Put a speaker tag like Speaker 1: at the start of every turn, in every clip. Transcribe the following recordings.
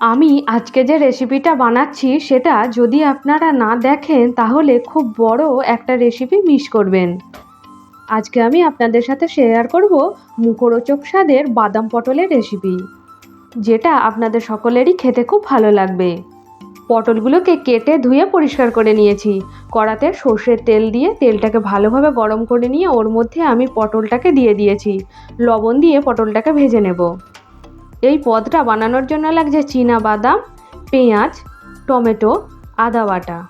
Speaker 1: আমি আজকে যে রেসিপিটা বানাচ্ছি, সেটা যদি আপনারা না দেখেন, তাহলে খুব বড় একটা রেসিপি মিস করবেন। আজকে আমি আপনাদের সাথে শেয়ার করব মুখরোচক স্বাদের বাদাম পটলের রেসিপি যেটা আপনাদের সকলেরই খেতে খুব ভালো লাগবে। পটলগুলোকে কেটে ধুয়ে পরিষ্কার করে নিয়েছি। কড়াতে সর্ষের তেল দিয়ে তেলটাকে ভালোভাবে গরম করে নিয়ে ওর মধ্যে আমি পটলটাকে দিয়ে দিয়েছি। লবণ দিয়ে পটলটাকে ভেজে নেব। এই পদটা বানানোর জন্য লাগছে চীনা বাদাম, পেঁয়াজ, টমেটো, আদা বাটা।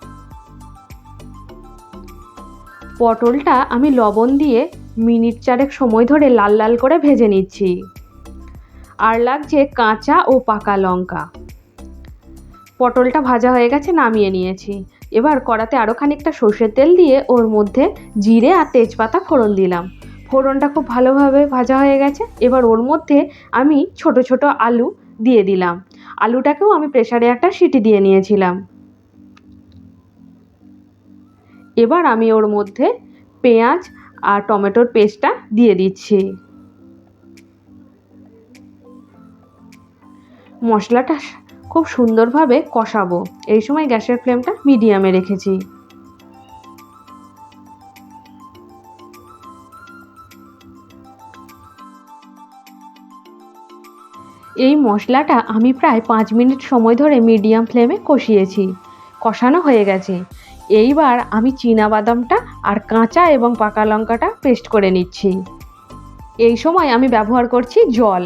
Speaker 1: পটলটা আমি লবণ দিয়ে মিনিট চারেক সময় ধরে লাল লাল করে ভেজে নিচ্ছি। আর লাগছে কাঁচা ও পাকা লঙ্কা। পটলটা ভাজা হয়ে গেছে, নামিয়ে নিয়েছি। এবার কড়াতে আরও খানিকটা সর্ষের তেল দিয়ে ওর মধ্যে জিরে আর তেজপাতা ফোড়ন দিলাম। ফোড়নটা খুব ভালোভাবে ভাজা হয়ে গেছে। এবার ওর মধ্যে আমি ছোট ছোট আলু দিয়ে দিলাম। আলুটাকেও আমি প্রেসারে একটা সিটি দিয়ে নিয়েছিলাম। এবার আমি ওর মধ্যে পেঁয়াজ আর টমেটোর পেস্টটা দিয়ে দিচ্ছি। মশলাটা খুব সুন্দরভাবে কষাবো। এই সময় গ্যাসের ফ্লেমটা মিডিয়ামে রেখেছি। এই মশলাটা আমি প্রায় পাঁচ মিনিট সময় ধরে মিডিয়াম ফ্লেমে কষিয়েছি। কষানো হয়ে গেছে। এইবার আমি বাদামটা আর কাঁচা এবং পাকা লঙ্কাটা পেস্ট করে নিচ্ছি। এই সময় আমি ব্যবহার করছি জল।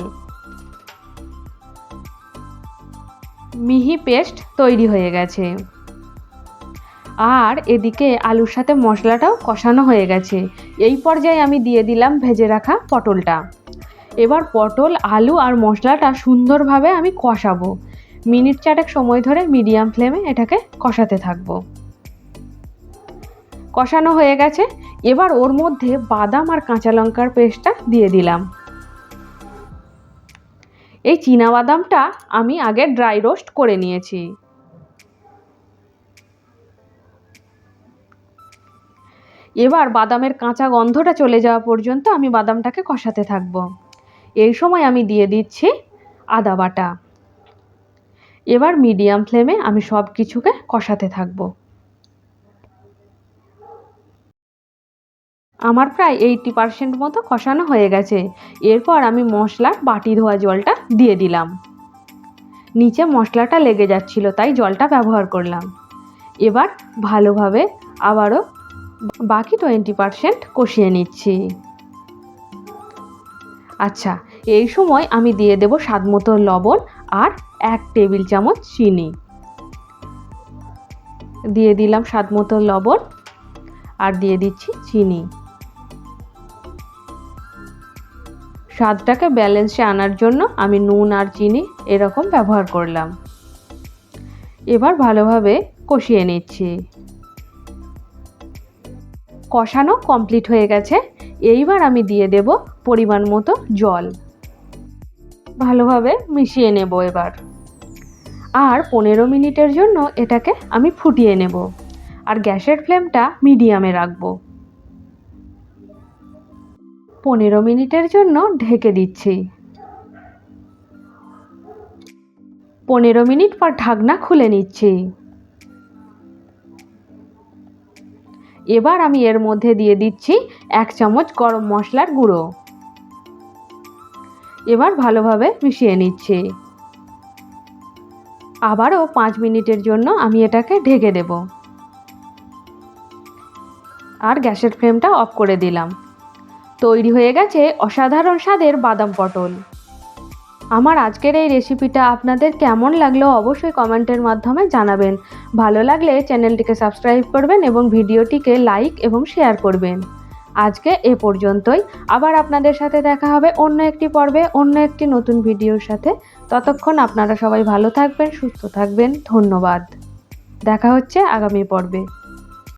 Speaker 1: মিহি পেস্ট তৈরি হয়ে গেছে। আর এদিকে আলুর সাথে মশলাটাও কষানো হয়ে গেছে। এই পর্যায়ে আমি দিয়ে দিলাম ভেজে রাখা পটলটা। এবার পটল, আলু আর মশলাটা সুন্দরভাবে আমি কষাবো। মিনিট চারেক সময় ধরে মিডিয়াম ফ্লেমে এটাকে কষাতে থাকব। কষানো হয়ে গেছে। এবার ওর মধ্যে বাদাম আর কাঁচা লঙ্কার পেস্টটা দিয়ে দিলাম। এই বাদামটা আমি আগে ড্রাই রোস্ট করে নিয়েছি। এবার বাদামের কাঁচা গন্ধটা চলে যাওয়া পর্যন্ত আমি বাদামটাকে কষাতে থাকব। এই সময় আমি দিয়ে দিচ্ছি আদা বাটা। এবার মিডিয়াম ফ্লেমে আমি সব কিছুকে কষাতে থাকব। আমার প্রায় এইটটি পারসেন্ট মতো কষানো হয়ে গেছে। এরপর আমি মশলার বাটি ধোয়া জলটা দিয়ে দিলাম। নিচে মশলাটা লেগে যাচ্ছিল, তাই জলটা ব্যবহার করলাম। এবার ভালোভাবে আবারও বাকি টোয়েন্টি পারসেন্ট কষিয়ে নিচ্ছি। আচ্ছা এই সময় আমি দিয়ে দেব স্বাদ মতো লবণ আর এক টেবিল চামচ চিনি। দিয়ে দিলাম স্বাদ মতো লবণ আর দিয়ে দিচ্ছি চিনি। স্বাদটাকে ব্যালেন্সে আনার জন্য আমি নুন আর চিনি এরকম ব্যবহার করলাম। এবার ভালোভাবে কষিয়ে নিচ্ছি। কষানো কমপ্লিট হয়ে গেছে। এইবার আমি দিয়ে দেব পরিমাণ মতো জল। ভালোভাবে মিশিয়ে নেব এবার। আর পনেরো মিনিটের জন্য এটাকে আমি ফুটিয়ে নেব। আর গ্যাসের ফ্লেমটা মিডিয়ামে রাখব। পনেরো মিনিটের জন্য ঢেকে দিচ্ছি। পনেরো মিনিট পর ঢাকনা খুলে নিচ্ছি। এবার আমি এর মধ্যে দিয়ে দিচ্ছি এক চামচ গরম মশলার গুঁড়ো। এবার ভালোভাবে মিশিয়ে নিচ্ছি। আবারও পাঁচ মিনিটের জন্য আমি এটাকে ঢেকে দেব। আর গ্যাসের ফ্লেমটা অফ করে দিলাম। তৈরি হয়ে গেছে অসাধারণ স্বাদের বাদাম পটল। আমার আজকের এই রেসিপিটা আপনাদের কেমন লাগল অবশ্যই কমেন্টের মাধ্যমে জানাবেন। ভালো লাগলে চ্যানেলটিকে সাবস্ক্রাইব করবেন এবং ভিডিওটিকে লাইক এবং শেয়ার করবেন। আজকে এ পর্যন্তই। আবার আপনাদের সাথে দেখা হবে অন্য একটি পর্বে, অন্য একটি নতুন ভিডিওর সাথে। ততক্ষণ আপনারা সবাই ভালো থাকবেন, সুস্থ থাকবেন। ধন্যবাদ। দেখা হচ্ছে আগামী পর্বে।